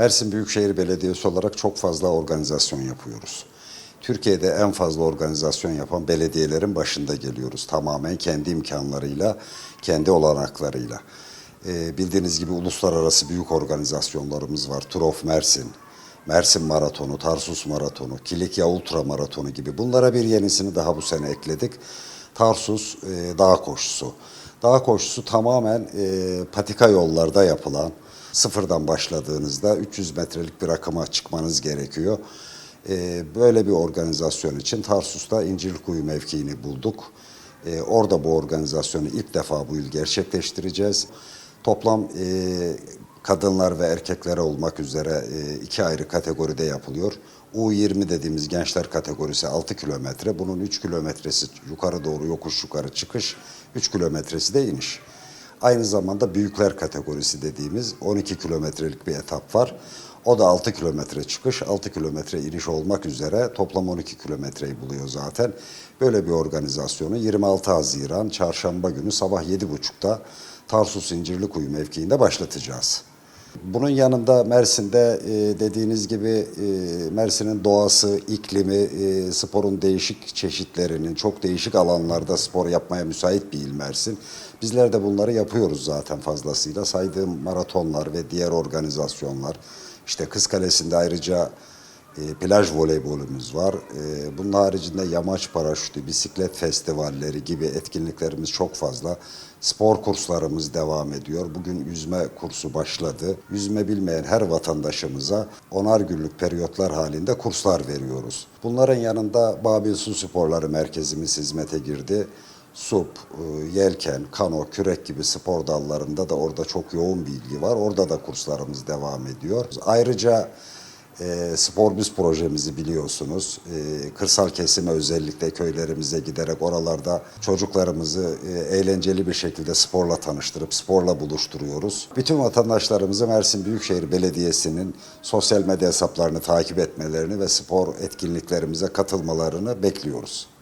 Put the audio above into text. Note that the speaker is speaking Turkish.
Mersin Büyükşehir Belediyesi olarak çok fazla organizasyon yapıyoruz. Türkiye'de en fazla organizasyon yapan belediyelerin başında geliyoruz. Tamamen kendi imkanlarıyla, kendi olanaklarıyla. Ee, bildiğiniz gibi uluslararası büyük organizasyonlarımız var. Tour of Mersin, Mersin Maratonu, Tarsus Maratonu, Kilikya Ultra Maratonu gibi. Bunlara bir yenisini daha bu sene ekledik. Tarsus e, Dağ Koşusu. Dağ koşusu tamamen e, patika yollarda yapılan, sıfırdan başladığınızda 300 metrelik bir akıma çıkmanız gerekiyor. E, böyle bir organizasyon için Tarsus'ta İncirkuyu mevkiini bulduk. E, orada bu organizasyonu ilk defa bu yıl gerçekleştireceğiz. Toplam e, kadınlar ve erkeklere olmak üzere e, iki ayrı kategoride yapılıyor. U20 dediğimiz gençler kategorisi 6 kilometre. Bunun 3 kilometresi yukarı doğru yokuş yukarı çıkış, 3 kilometresi de iniş. Aynı zamanda büyükler kategorisi dediğimiz 12 kilometrelik bir etap var. O da 6 kilometre çıkış, 6 kilometre iniş olmak üzere toplam 12 kilometreyi buluyor zaten. Böyle bir organizasyonu 26 Haziran çarşamba günü sabah 7.30'da Tarsus İncirlikuyu mevkiinde başlatacağız. Bunun yanında Mersin'de e, dediğiniz gibi e, Mersin'in doğası, iklimi, e, sporun değişik çeşitlerinin, çok değişik alanlarda spor yapmaya müsait bir il Mersin. Bizler de bunları yapıyoruz zaten fazlasıyla. Saydığım maratonlar ve diğer organizasyonlar. İşte Kız Kalesi'nde ayrıca e, plaj voleybolumuz var. E, bunun haricinde yamaç paraşütü, bisiklet festivalleri gibi etkinliklerimiz çok fazla. Spor kurslarımız devam ediyor. Bugün yüzme kursu başladı. Yüzme bilmeyen her vatandaşımıza onar günlük periyotlar halinde kurslar veriyoruz. Bunların yanında Babil Su Sporları Merkezimiz hizmete girdi. Sup, e, yelken, kano, kürek gibi spor dallarında da orada çok yoğun bir ilgi var. Orada da kurslarımız devam ediyor. Ayrıca e, Spor Biz projemizi biliyorsunuz. E, kırsal kesime özellikle köylerimize giderek oralarda çocuklarımızı e, eğlenceli bir şekilde sporla tanıştırıp sporla buluşturuyoruz. Bütün vatandaşlarımızı Mersin Büyükşehir Belediyesi'nin sosyal medya hesaplarını takip etmelerini ve spor etkinliklerimize katılmalarını bekliyoruz.